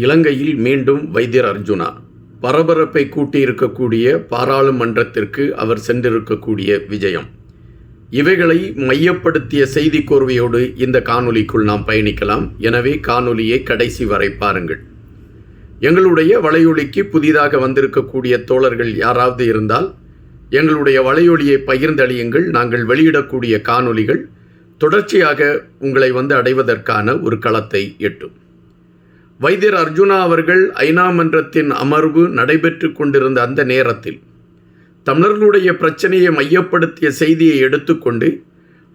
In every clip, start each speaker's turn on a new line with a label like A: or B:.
A: இலங்கையில் மீண்டும் வைத்தியர் அர்ஜுனா. பரபரப்பை கூட்டியிருக்கக்கூடிய பாராளுமன்றத்திற்கு அவர் சென்றிருக்கக்கூடிய விஜயம். இவைகளை மையப்படுத்திய செய்தி கோர்வையோடு இந்த காணொலிக்குள் நாம் பயணிக்கலாம். எனவே காணொலியை கடைசி வரை பாருங்கள். எங்களுடைய வலையொலிக்கு புதிதாக வந்திருக்கக்கூடிய தோழர்கள் யாராவது இருந்தால் எங்களுடைய வலையொலியை பகிர்ந்தளியுங்கள். நாங்கள் வெளியிடக்கூடிய காணொளிகள் தொடர்ச்சியாக உங்களை வந்து அடைவதற்கான ஒரு களத்தை எட்டும். வைத்தியர் அர்ஜுனா அவர்கள் ஐநா மன்றத்தின் அமர்வு நடைபெற்று கொண்டிருந்த அந்த நேரத்தில் தமிழர்களுடைய பிரச்சனையை மையப்படுத்திய செய்தியை எடுத்துக்கொண்டு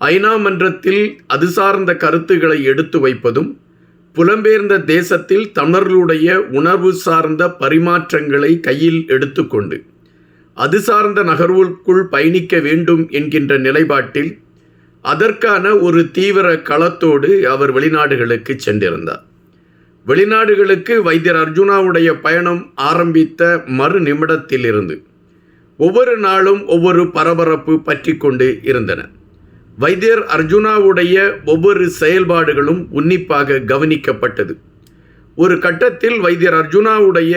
A: ஐநா மன்றத்தில் அது சார்ந்த கருத்துக்களை எடுத்து வைப்பதும் புலம்பெயர்ந்த தேசத்தில் தமிழர்களுடைய உணர்வு சார்ந்த பரிமாற்றங்களை கையில் எடுத்துக்கொண்டு அது சார்ந்த நகர்வுக்குள் பயணிக்க வேண்டும் என்கின்ற நிலைப்பாட்டில் அதற்கான ஒரு தீவிர களத்தோடு அவர் வெளிநாடுகளுக்கு சென்றிருந்தார். வெளிநாடுகளுக்கு வைத்தியர் அர்ஜுனாவுடைய பயணம் ஆரம்பித்த மறு நிமிடத்திலிருந்து ஒவ்வொரு நாளும் ஒவ்வொரு பரபரப்பு பற்றி கொண்டு இருந்தன. வைத்தியர் அர்ஜுனாவுடைய ஒவ்வொரு செயல்பாடுகளும் உன்னிப்பாக கவனிக்கப்பட்டது. ஒரு கட்டத்தில் வைத்தியர் அர்ஜுனாவுடைய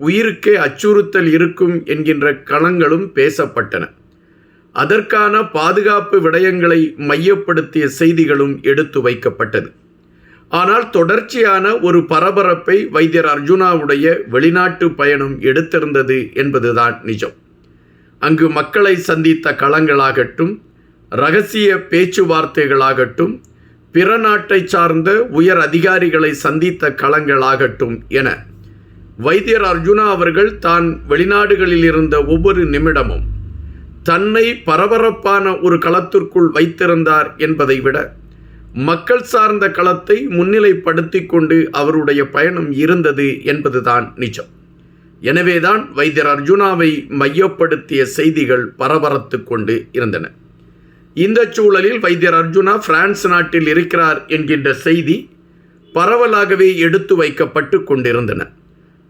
A: உயிருக்கே அச்சுறுத்தல் இருக்கும் என்கின்ற களங்களும் பேசப்பட்டன. அதற்கான பாதுகாப்பு விடயங்களை மையப்படுத்திய செய்திகளும் எடுத்து வைக்கப்பட்டது. ஆனால் தொடர்ச்சியான ஒரு பரபரப்பை வைத்தியர் அர்ஜுனாவுடைய வெளிநாட்டு பயணம் எடுத்திருந்தது என்பதுதான் நிஜம். அங்கு மக்களை சந்தித்த களங்களாகட்டும் ரகசிய பேச்சுவார்த்தைகளாகட்டும் பிற நாட்டை சார்ந்த உயர் அதிகாரிகளை சந்தித்த களங்களாகட்டும் என. வைத்தியர் அர்ஜுனா அவர்கள் தான் வெளிநாடுகளில் இருந்த ஒவ்வொரு நிமிடமும் தன்னை பரபரப்பான ஒரு களத்திற்குள் வைத்திருந்தார் என்பதை விட மக்கள் சார்ந்த களத்தை முன்னிலைப்படுத்தி கொண்டு அவருடைய பயணம் இருந்தது என்பதுதான் நிஜம். எனவேதான் வைத்தியர் அர்ஜுனாவை மையப்படுத்திய செய்திகள் பரபரத்து கொண்டு இருந்தன. இந்த சூழலில் வைத்தியர் அர்ஜுனா பிரான்ஸ் நாட்டில் இருக்கிறார் என்கின்ற செய்தி பரவலாகவே எடுத்து வைக்கப்பட்டு கொண்டிருந்தன.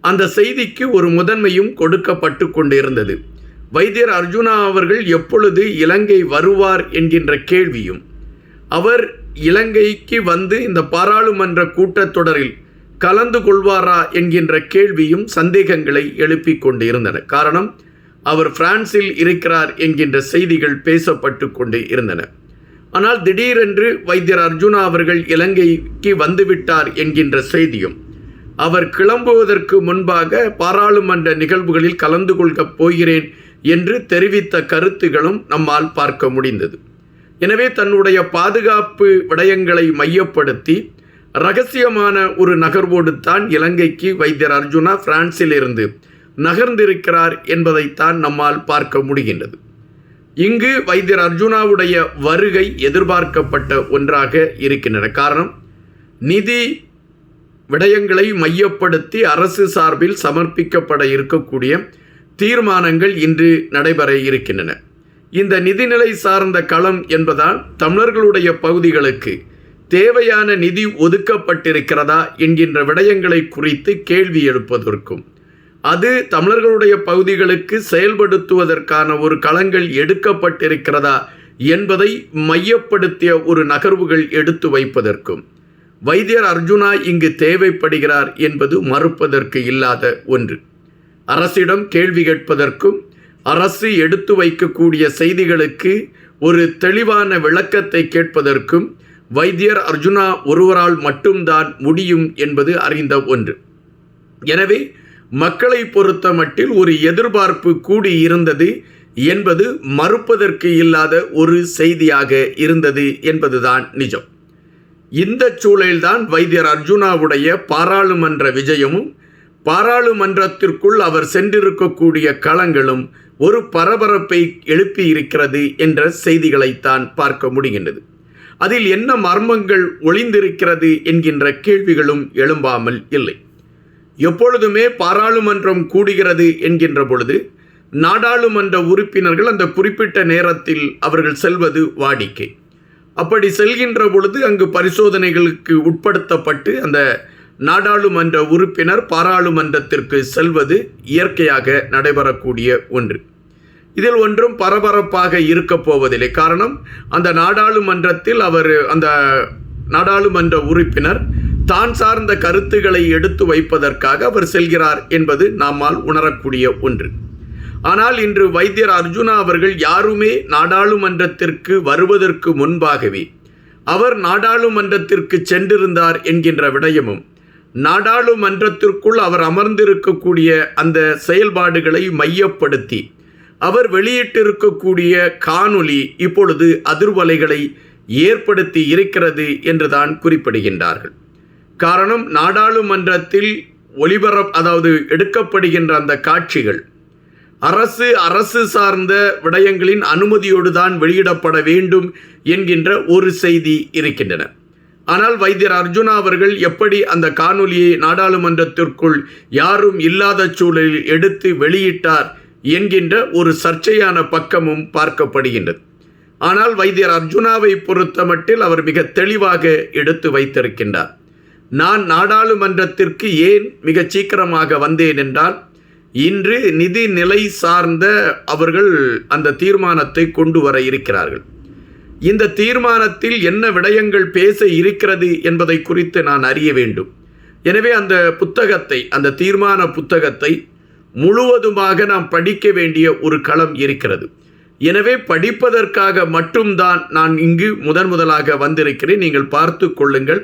A: அந்த செய்திக்கு ஒரு முதன்மையும் கொடுக்கப்பட்டு கொண்டிருந்தது. வைத்தியர் அர்ஜுனா அவர்கள் எப்பொழுது இலங்கை வருவார் என்கின்ற கேள்வியும் அவர் இலங்கைக்கு வந்து இந்த பாராளுமன்ற கூட்டத்தொடரில் கலந்து கொள்வாரா என்கின்ற கேள்வியும் சந்தேகங்களை எழுப்பிக் கொண்டு இருந்தன காரணம் அவர் பிரான்சில் இருக்கிறார் என்கின்ற செய்திகள் பேசப்பட்டு கொண்டு இருந்தன. ஆனால் திடீரென்று வைத்தியர் அர்ஜுனா அவர்கள் இலங்கைக்கு வந்துவிட்டார் என்கின்ற செய்தியும் அவர் கிளம்புவதற்கு முன்பாக பாராளுமன்ற நிகழ்வுகளில் கலந்து கொள்ளப் போகிறேன் என்று தெரிவித்த கருத்துகளும் நம்மால் பார்க்க முடிந்தது. எனவே தன்னுடைய பாதுகாப்பு விடயங்களை மையப்படுத்தி ரகசியமான ஒரு நகர்வோடு தான் இலங்கைக்கு வைத்தியர் அர்ஜுனா பிரான்சிலிருந்து நகர்ந்திருக்கிறார் என்பதைத்தான் நம்மால் பார்க்க முடிகின்றது. இங்கு வைத்தியர் அர்ஜுனாவுடைய வருகை எதிர்பார்க்கப்பட்ட ஒன்றாக இருக்கின்றன. காரணம் நிதி விடயங்களை மையப்படுத்தி அரசு சார்பில் சமர்ப்பிக்கப்பட இருக்கக்கூடிய தீர்மானங்கள் இன்று நடைபெற இருக்கின்றன. இந்த நிதிநிலை சார்ந்த களம் என்பதால் தமிழர்களுடைய பகுதிகளுக்கு தேவையான நிதி ஒதுக்கப்பட்டிருக்கிறதா என்கின்ற விடயங்களை குறித்து கேள்வி எழுப்பதற்கும் அது தமிழர்களுடைய பகுதிகளுக்கு செயல்படுத்துவதற்கான ஒரு களங்கள் எடுக்கப்பட்டிருக்கிறதா என்பதை மையப்படுத்திய ஒரு நகர்வுகள் எடுத்து வைப்பதற்கும் வைத்தியர் அர்ஜுனா இங்கு தேவைப்படுகிறார் என்பது மறுப்பதற்கு இல்லாத ஒன்று. அரசிடம் கேள்வி கேட்பதற்கும் அரசு எடுத்து வைக்கக்கூடிய செய்திகளுக்கு ஒரு தெளிவான விளக்கத்தை கேட்பதற்கும் வைத்தியர் அர்ஜுனா ஒருவரால் மட்டும்தான் முடியும் என்பது அறிந்த ஒன்று. எனவே மக்களை பொறுத்த மட்டில் ஒரு எதிர்பார்ப்பு கூடி இருந்தது என்பது மறுப்பதற்கு இல்லாத ஒரு செய்தியாக இருந்தது என்பதுதான் நிஜம். இந்த சூழலில்தான் வைத்தியர் அர்ஜுனாவுடைய பாராளுமன்ற விஜயமும் பாராளுமன்றத்திற்குள் அவர் சென்றிருக்கக்கூடிய களங்களும் ஒரு பரபரப்பை எழுப்பி இருக்கிறது என்ற செய்திகளைத்தான் பார்க்க முடிகின்றது. அதில் என்ன மர்மங்கள் ஒளிந்திருக்கிறது என்கின்ற கேள்விகளும் எழும்பாமல் இல்லை. எப்பொழுதுமே பாராளுமன்றம் கூடுகிறது என்கின்ற பொழுது நாடாளுமன்ற உறுப்பினர்கள் அந்த குறிப்பிட்ட நேரத்தில் அவர்கள் செல்வது வாடிக்கை. அப்படி செல்கின்ற பொழுது அங்கு பரிசோதனைகளுக்கு உட்படுத்தப்பட்டு அந்த நாடாளுமன்ற உறுப்பினர் பாராளுமன்றத்திற்கு செல்வது இயற்கையாக நடைபெறக்கூடிய ஒன்று. இதில் ஒன்றும் பரபரப்பாக இருக்கப் போவதில்லை. காரணம் அந்த நாடாளுமன்றத்தில் அவர் அந்த நாடாளுமன்ற உறுப்பினர் தான் சார்ந்த கருத்துக்களை எடுத்து வைப்பதற்காக அவர் செல்கிறார் என்பது நம்மால் உணரக்கூடிய ஒன்று. ஆனால் இன்று வைத்தியர் அர்ஜுனா அவர்கள் யாருமே நாடாளுமன்றத்திற்கு வருவதற்கு முன்பாகவே அவர் நாடாளுமன்றத்திற்கு சென்றிருந்தார் என்கின்ற விடயமும் நாடாளுமன்றத்திற்குள் அவர் அமர்ந்திருக்கக்கூடிய அந்த செயல்பாடுகளை மையப்படுத்தி அவர் வெளியிட்டிருக்கக்கூடிய காணொளி இப்பொழுது அதிர்வலைகளை ஏற்படுத்தி இருக்கிறது என்றுதான் குறிப்பிடுகின்றார்கள். காரணம் நாடாளுமன்றத்தில் ஒளிபரப் அதாவது எடுக்கப்படுகின்ற அந்த காட்சிகள் அரசு அரசு சார்ந்த விடயங்களின் அனுமதியோடு தான் வெளியிடப்பட வேண்டும் என்கின்ற ஒரு செய்தி இருக்கின்றன. ஆனால் வைத்தியர் அர்ஜுனா அவர்கள் எப்படி அந்த காணொலியை நாடாளுமன்றத்திற்குள் யாரும் இல்லாத சூழலில் எடுத்து வெளியிட்டார் என்கின்ற ஒரு சர்ச்சையான பக்கமும் பார்க்கப்படுகின்றது. ஆனால் வைத்தியர் அர்ஜுனாவை பொறுத்தமட்டில் அவர் மிக தெளிவாக எடுத்து வைத்திருக்கின்றார். நான் நாடாளுமன்றத்திற்கு ஏன் மிகச் சீக்கிரமாக வந்தேன் என்றால் இன்று நிதி நிலை சார்ந்த அவர்கள் அந்த தீர்மானத்தை கொண்டு வர இருக்கிறார்கள். இந்த தீர்மானத்தில் என்ன விடயங்கள் பேச இருக்கிறது என்பதை குறித்து நான் அறிய வேண்டும். எனவே அந்த புத்தகத்தை அந்த தீர்மான புத்தகத்தை முழுவதுமாக நாம் படிக்க வேண்டிய ஒரு களம் இருக்கிறது. எனவே படிப்பதற்காக மட்டும்தான் நான் இங்கு முதன் முதலாக வந்திருக்கிறேன். நீங்கள் பார்த்து கொள்ளுங்கள்.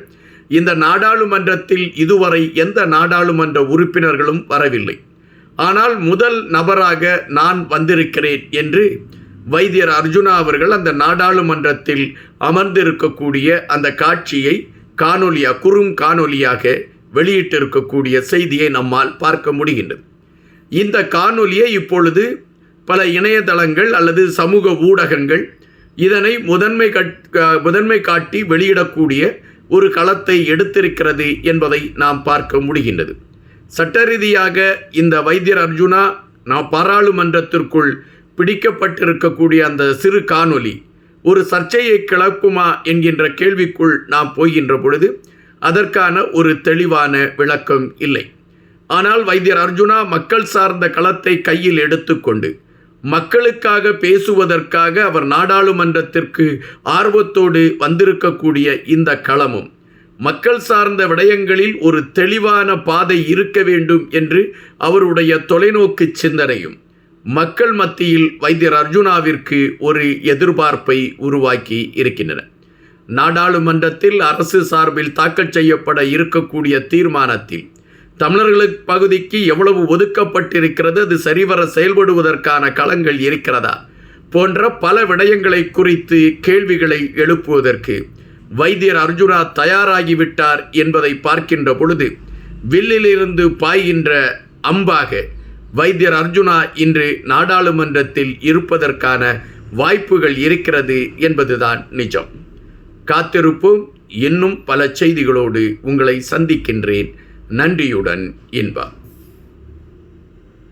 A: இந்த நாடாளுமன்றத்தில் இதுவரை எந்த நாடாளுமன்ற உறுப்பினர்களும் வரவில்லை. ஆனால் முதல் நபராக நான் வந்திருக்கிறேன் என்று வைத்தியர் அர்ஜுனா அவர்கள் அந்த நாடாளுமன்றத்தில் அமர்ந்திருக்கக்கூடிய அந்த காட்சியை காணொலியாக குறும் காணொலியாக வெளியிட்டிருக்கக்கூடிய செய்தியை நம்மால் பார்க்க முடிகின்றது. இந்த காணொலியை இப்பொழுது பல இணையதளங்கள் அல்லது சமூக ஊடகங்கள் இதனை முதன்மை முதன்மை காட்டி வெளியிடக்கூடிய ஒரு களத்தை எடுத்திருக்கிறது என்பதை நாம் பார்க்க முடிகின்றது. சட்ட ரீதியாக இந்த வைத்தியர் அர்ஜுனா நான் பாராளுமன்றத்திற்குள் பிடிக்கப்பட்டிருக்கக்கூடிய அந்த சிறு காணொலி ஒரு சர்ச்சையை கிளப்புமா என்கின்ற கேள்விக்குள் நாம் போகின்ற பொழுது அதற்கான ஒரு தெளிவான விளக்கம் இல்லை. ஆனால் வைத்தியர் அர்ஜுனா மக்கள் சார்ந்த களத்தை கையில் எடுத்துக்கொண்டு மக்களுக்காக பேசுவதற்காக அவர் நாடாளுமன்றத்திற்கு ஆர்வத்தோடு வந்திருக்கக்கூடிய இந்த களமும் மக்கள் சார்ந்த விடயங்களில் ஒரு தெளிவான பாதை இருக்க வேண்டும் என்று அவருடைய தொலைநோக்கு சிந்தனையும் மக்கள் மத்தியில் வைத்தியர் அர்ஜுனாவிற்கு ஒரு எதிர்பார்ப்பை உருவாக்கி இருக்கின்றன. நாடாளுமன்றத்தில் அரசு சார்பில் தாக்கல் செய்யப்பட இருக்கக்கூடிய தீர்மானத்தில் தமிழர்களுக்கு பகுதிக்கு எவ்வளவு ஒதுக்கப்பட்டிருக்கிறது அது சரிவர செயல்படுவதற்கான களங்கள் இருக்கிறதா போன்ற பல விடயங்களை குறித்து கேள்விகளை எழுப்புவதற்கு வைத்தியர் அர்ஜுனா தயாராகிவிட்டார் என்பதை பார்க்கின்ற பொழுது வில்லிலிருந்து பாய்கின்ற அம்பாக வைத்தியர் அர்ஜுனா இன்று நாடாளுமன்றத்தில் இருப்பதற்கான வாய்ப்புகள் இருக்கிறது என்பதுதான் நிஜம். காத்திருப்போம் இன்னும் பல செய்திகளோடு உங்களை சந்திக்கின்றேன். நன்றியுடன் இன்பா